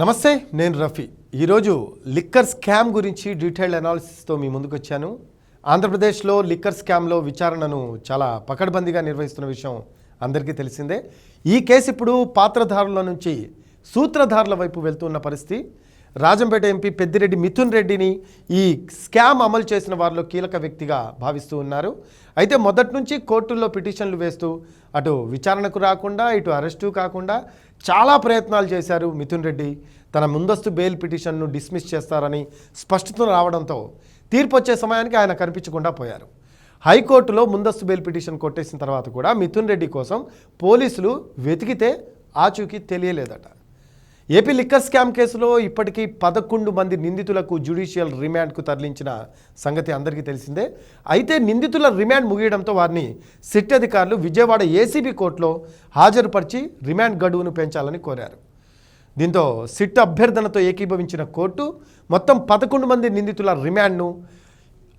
నమస్తే నేను రఫీ. ఈరోజు లిక్కర్ స్కామ్ గురించి డీటెయిల్డ్ అనాలిసిస్తో మీ ముందుకు వచ్చాను ఆంధ్రప్రదేశ్లో లిక్కర్ స్కామ్లో విచారణను చాలా పకడ్బందీగా నిర్వహిస్తున్న విషయం అందరికీ తెలిసిందే. ఈ కేసు ఇప్పుడు పాత్రధారుల నుంచి సూత్రధారుల వైపు వెళ్తున్న పరిస్థితి. రాజంపేట ఎంపీ పెద్దిరెడ్డి మిథున్ రెడ్డిని ఈ స్కామ్ అమలు చేసిన వారిలో కీలక వ్యక్తిగా భావిస్తూ ఉన్నారు. అయితే మొదటి నుంచి కోర్టుల్లో పిటిషన్లు వేస్తూ అటు విచారణకు రాకుండా ఇటు అరెస్టు కాకుండా చాలా ప్రయత్నాలు చేశారు మిథున్ రెడ్డి. తన ముందస్తు బెయిల్ పిటిషన్ను డిస్మిస్ చేస్తారని స్పష్టత రావడంతో తీర్పు వచ్చే సమయానికి ఆయన కనిపించకుండా పోయారు. హైకోర్టులో ముందస్తు బెయిల్ పిటిషన్ కొట్టేసిన తర్వాత కూడా మిథున్ రెడ్డి కోసం పోలీసులు వెతికితే ఆచూకీ తెలియలేదట. ఏపీ లిక్కర్ స్కామ్ కేసులో ఇప్పటికీ పదకొండు మంది నిందితులకు జ్యుడిషియల్ రిమాండ్కు తరలించిన సంగతి అందరికీ తెలిసిందే. అయితే నిందితుల రిమాండ్ ముగియడంతో వారిని సిట్ అధికారులు విజయవాడ ఏసీబీ కోర్టులో హాజరుపరిచి రిమాండ్ గడువును పెంచాలని కోరారు. దీంతో సిట్ అభ్యర్థనతో ఏకీభవించిన కోర్టు మొత్తం పదకొండు మంది నిందితుల రిమాండ్ను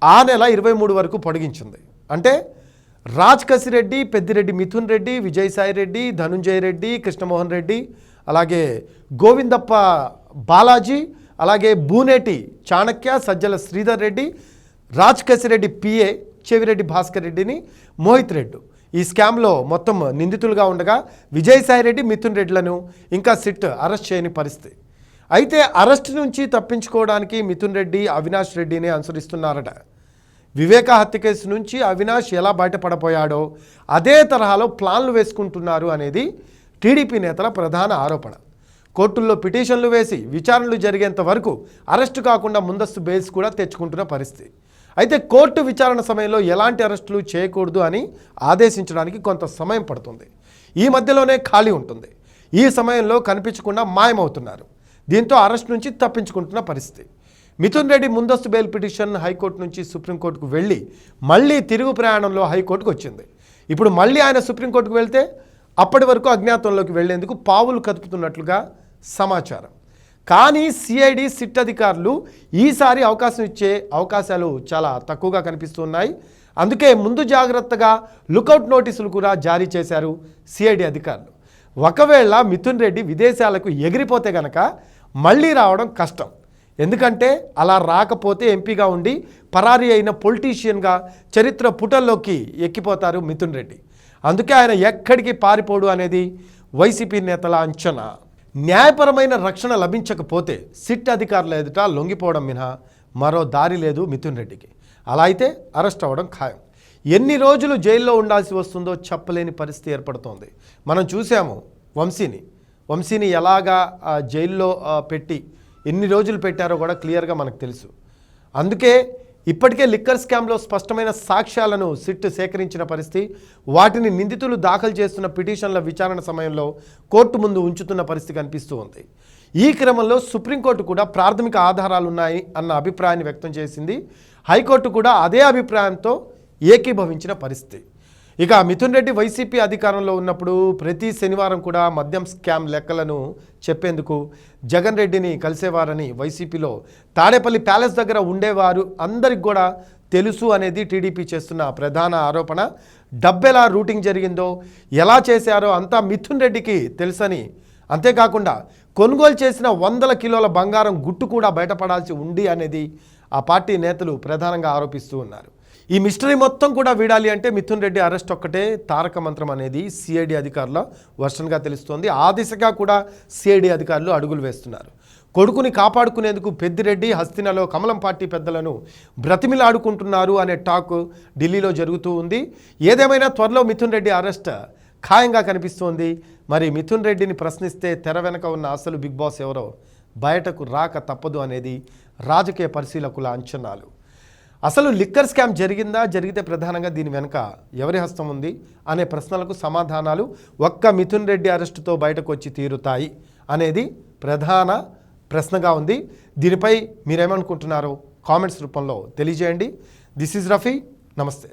ఆ నెల ఇరవై మూడు వరకు పొడిగించింది. అంటే రాజ్ కసిరెడ్డి పెద్దిరెడ్డి మిథున్ రెడ్డి విజయసాయి రెడ్డి ధనుంజయ రెడ్డి కృష్ణమోహన్ రెడ్డి అలాగే గోవిందప్ప బాలాజీ అలాగే బూనేటి చాణక్య సజ్జల శ్రీధర్ రెడ్డి రాజ్ కసిరెడ్డి పిఏ చెవిరెడ్డి భాస్కర్ రెడ్డిని మోహిత్ రెడ్డి. ఈ స్కామ్లో మొత్తం నిందితులుగా ఉండగా విజయసాయి రెడ్డి మిథున్ రెడ్డిలను ఇంకా సిట్ అరెస్ట్ చేయని పరిస్థితి. అయితే అరెస్ట్ నుంచి తప్పించుకోవడానికి మిథున్ రెడ్డి అవినాష్ రెడ్డిని అనుసరిస్తున్నారట. వివేక హత్య కేసు నుంచి అవినాష్ ఎలా బయటపడపోయాడో అదే తరహాలో ప్లాన్లు వేసుకుంటున్నారు అనేది టీడీపీ నేతల ప్రధాన ఆరోపణ. కోర్టుల్లో పిటిషన్లు వేసి విచారణలు జరిగేంత వరకు అరెస్టు కాకుండా ముందస్తు బెయిల్స్ కూడా తెచ్చుకుంటున్న పరిస్థితి. అయితే కోర్టు విచారణ సమయంలో ఎలాంటి అరెస్టులు చేయకూడదు అని ఆదేశించడానికి కొంత సమయం పడుతుంది. ఈ మధ్యలోనే ఖాళీ ఉంటుంది. ఈ సమయంలో కనిపించకుండా మాయమవుతున్నారు. దీంతో అరెస్ట్ నుంచి తప్పించుకుంటున్న పరిస్థితి. మిథున్ రెడ్డి ముందస్తు బెయిల్ పిటిషన్ హైకోర్టు నుంచి సుప్రీంకోర్టుకు వెళ్ళి మళ్ళీ తిరుగు ప్రయాణంలో హైకోర్టుకు వచ్చింది. ఇప్పుడు మళ్ళీ ఆయన సుప్రీంకోర్టుకు వెళ్తే అప్పటి వరకు అజ్ఞాతంలోకి వెళ్ళేందుకు పావులు కదుపుతున్నట్లుగా సమాచారం. కానీ సిఐడి సిట్ అధికారులు ఈసారి అవకాశం ఇచ్చే అవకాశాలు చాలా తక్కువగా కనిపిస్తున్నాయి. అందుకే ముందు జాగ్రత్తగా లుకౌట్ నోటీసులు కూడా జారీ చేశారు సిఐడి అధికారులు. ఒకవేళ మిథున్ రెడ్డి విదేశాలకు ఎగిరిపోతే గనక మళ్ళీ రావడం కష్టం. ఎందుకంటే అలా రాకపోతే ఎంపీగా ఉండి పరారీ అయిన పొలిటీషియన్గా చరిత్ర పుటల్లోకి ఎక్కిపోతారు మిథున్ రెడ్డి. అందుకే ఆయన ఎక్కడికి పారిపోడు అనేది వైసీపీ నేతల అంచనా. న్యాయపరమైన రక్షణ లభించకపోతే సిట్ అధికారుల ఎదుట లొంగిపోవడం మినహా మరో దారి లేదు మిథున్ రెడ్డికి. అలా అయితే అరెస్ట్ అవ్వడం ఖాయం. ఎన్ని రోజులు జైల్లో ఉండాల్సి వస్తుందో చెప్పలేని పరిస్థితి ఏర్పడుతోంది. మనం చూసాము వంశీని. వంశీని ఎలాగా జైల్లో పెట్టి ఎన్ని రోజులు పెట్టారో కూడా క్లియర్గా మనకు తెలుసు. అందుకే ఇప్పటికే లిక్కర్ స్కామ్లో స్పష్టమైన సాక్ష్యాలను సిట్ సేకరించిన పరిస్థితి వాటిని నిందితులు దాఖలు చేస్తున్న పిటిషన్ల విచారణ సమయంలో కోర్టు ముందు ఉంచుతున్న పరిస్థితి కనిపిస్తూ ఉంది. ఈ క్రమంలో సుప్రీంకోర్టు కూడా ప్రాథమిక ఆధారాలు ఉన్నాయి అన్న అభిప్రాయాన్ని వ్యక్తం చేసింది. హైకోర్టు కూడా అదే అభిప్రాయంతో ఏకీభవించిన పరిస్థితి. ఇక మిథున్ రెడ్డి వైసీపీ అధికారంలో ఉన్నప్పుడు ప్రతి శనివారం కూడా మద్యం స్కామ్ లెక్కలను చెప్పేందుకు జగన్ రెడ్డిని కలిసేవారని వైసీపీలో తాడేపల్లి ప్యాలెస్ దగ్గర ఉండేవారు అందరికి కూడా తెలుసు అనేది టీడీపీ చేస్తున్న ప్రధాన ఆరోపణ. డబ్బెలా రూటింగ్ జరిగిందో ఎలా చేశారో అంతా మిథున్ రెడ్డికి తెలుసని. అంతేకాకుండా కొనుగోలు చేసిన వందల కిలోల బంగారం గుట్టు కూడా బయటపడాల్సి ఉంది అనేది ఆ పార్టీ నేతలు ప్రధానంగా ఆరోపిస్తూ ఉన్నారు. ఈ మిస్టరీ మొత్తం కూడా వీడాలి అంటే మిథున్ రెడ్డి అరెస్ట్ ఒక్కటే తారక మంత్రం అనేది సిఐడి అధికారుల వర్షన్గా తెలుస్తోంది. ఆ దిశగా కూడా సిఐడి అధికారులు అడుగులు వేస్తున్నారు. కొడుకుని కాపాడుకునేందుకు పెద్దిరెడ్డి హస్తినలో కమలం పార్టీ పెద్దలను బ్రతిమిలాడుకుంటున్నారు అనే టాక్ ఢిల్లీలో జరుగుతూ ఉంది. ఏదేమైనా త్వరలో మిథున్ రెడ్డి అరెస్ట్ ఖాయంగా కనిపిస్తోంది. మరి మిథున్ రెడ్డిని ప్రశ్నిస్తే తెర వెనక ఉన్న అసలు బిగ్ బాస్ ఎవరో బయటకు రాక తప్పదు అనేది రాజకీయ పరిశీలకుల అంచనాలు. అసలు లిక్కర్ స్కామ్ జరిగిందా? జరిగితే ప్రధానంగా దీని వెనుక ఎవరి హస్తం ఉంది? అనే ప్రశ్నలకు సమాధానాలు ఒక్క మిథున్ రెడ్డి అరెస్టుతో బయటకు వచ్చి తీరుతాయి అనేది ప్రధాన ప్రశ్నగా ఉంది. దీనిపై మీరేమనుకుంటున్నారో కామెంట్స్ రూపంలో తెలియజేయండి. This is Rafi. నమస్తే.